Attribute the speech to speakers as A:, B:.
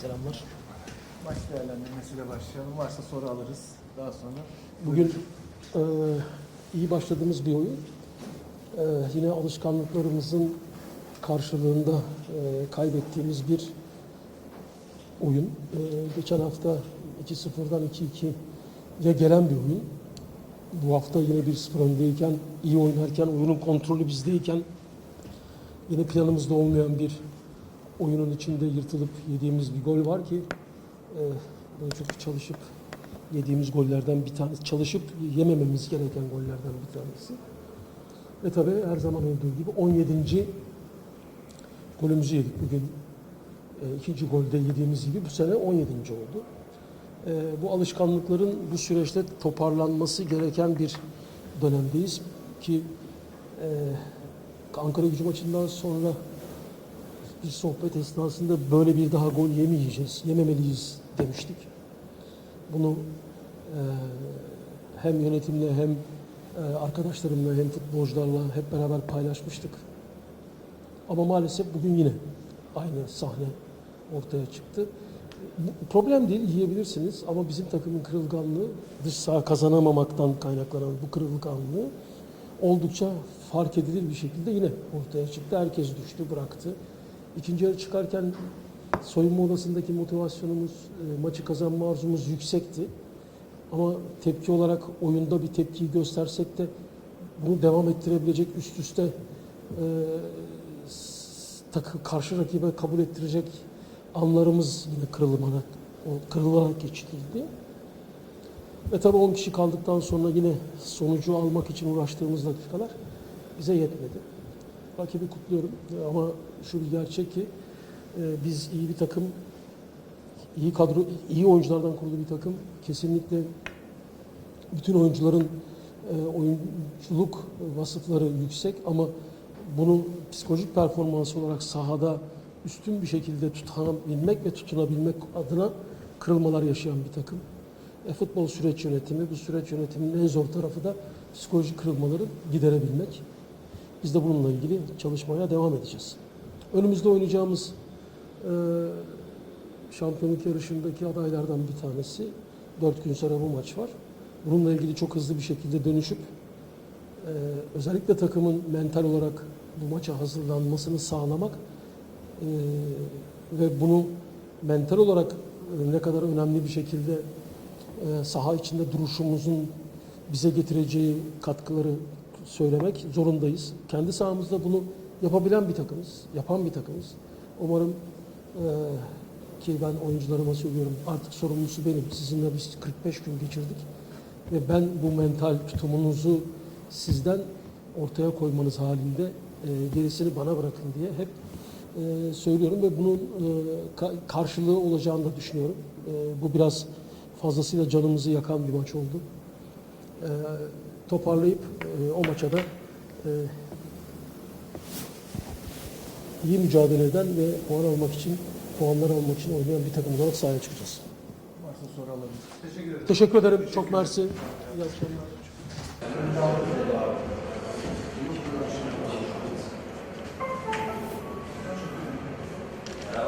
A: Selamlar.
B: Maç değerlendirmesiyle başlayalım. Varsa soru alırız daha sonra.
A: Bugün e, iyi başladığımız bir oyun. E, yine alışkanlıklarımızın karşılığında e, kaybettiğimiz bir oyun. E, geçen hafta 2-0'dan 2-2'ye gelen bir oyun. Bu hafta yine 1-0 öndeyken, iyi oynarken, oyunun kontrolü bizdeyken yine planımızda olmayan bir oyunun içinde yırtılıp yediğimiz bir gol var ki e, çok çalışıp yediğimiz gollerden bir tanesi, çalışıp yemememiz gereken gollerden bir tanesi. Ve tabii her zaman olduğu gibi 17. golümüzü yedik bugün. E, ikinci golde yediğimiz gibi bu sene 17. oldu. E, bu alışkanlıkların bu süreçte toparlanması gereken bir dönemdeyiz ki e, Ankara gücü maçından sonra bir sohbet esnasında böyle bir daha gol yemeyeceğiz, yememeliyiz demiştik. Bunu e, hem yönetimle hem e, arkadaşlarımla hem futbolcularla hep beraber paylaşmıştık. Ama maalesef bugün yine aynı sahne ortaya çıktı. Bu problem değil, yiyebilirsiniz ama bizim takımın kırılganlığı dış saha kazanamamaktan kaynaklanan bu kırılganlığı oldukça fark edilir bir şekilde yine ortaya çıktı. Herkes düştü, bıraktı. İkinci yarı çıkarken soyunma odasındaki motivasyonumuz, e, maçı kazanma arzumuz yüksekti. Ama tepki olarak oyunda bir tepkiyi göstersek de bunu devam ettirebilecek üst üste e, takı, karşı rakibe kabul ettirecek anlarımız yine kırılmanak, kırılarak geçildi. Ve tabii 10 kişi kaldıktan sonra yine sonucu almak için uğraştığımız dakikalar bize yetmedi. Rakibi kutluyorum ama şu bir gerçek ki e, biz iyi bir takım, iyi kadro, iyi oyunculardan kurulu bir takım. Kesinlikle bütün oyuncuların e, oyunculuk vasıfları yüksek ama bunu psikolojik performans olarak sahada üstün bir şekilde tutabilmek ve tutunabilmek adına kırılmalar yaşayan bir takım. E, futbol süreç yönetimi, bu süreç yönetiminin en zor tarafı da psikolojik kırılmaları giderebilmek. Biz de bununla ilgili çalışmaya devam edeceğiz. Önümüzde oynayacağımız e, şampiyonluk yarışındaki adaylardan bir tanesi. Dört gün sonra bu maç var. Bununla ilgili çok hızlı bir şekilde dönüşüp e, özellikle takımın mental olarak bu maça hazırlanmasını sağlamak e, ve bunu mental olarak e, ne kadar önemli bir şekilde e, saha içinde duruşumuzun bize getireceği katkıları söylemek zorundayız. Kendi sahamızda bunu yapabilen bir takımız, yapan bir takımız. Umarım e, ki ben oyuncularıma söylüyorum artık sorumlusu benim. Sizinle biz 45 gün geçirdik ve ben bu mental tutumunuzu sizden ortaya koymanız halinde e, gerisini bana bırakın diye hep e, söylüyorum ve bunun e, ka- karşılığı olacağını da düşünüyorum. E, bu biraz fazlasıyla canımızı yakan bir maç oldu. E, toparlayıp e, o maça da e, iyi mücadele eden ve puan almak için, puanlar almak için oynayan bir takım olarak sahaya çıkacağız.
B: Varsa soru alırız. Teşekkür ederim.
A: Teşekkür ederim. Çok mersi. İyi akşamlar.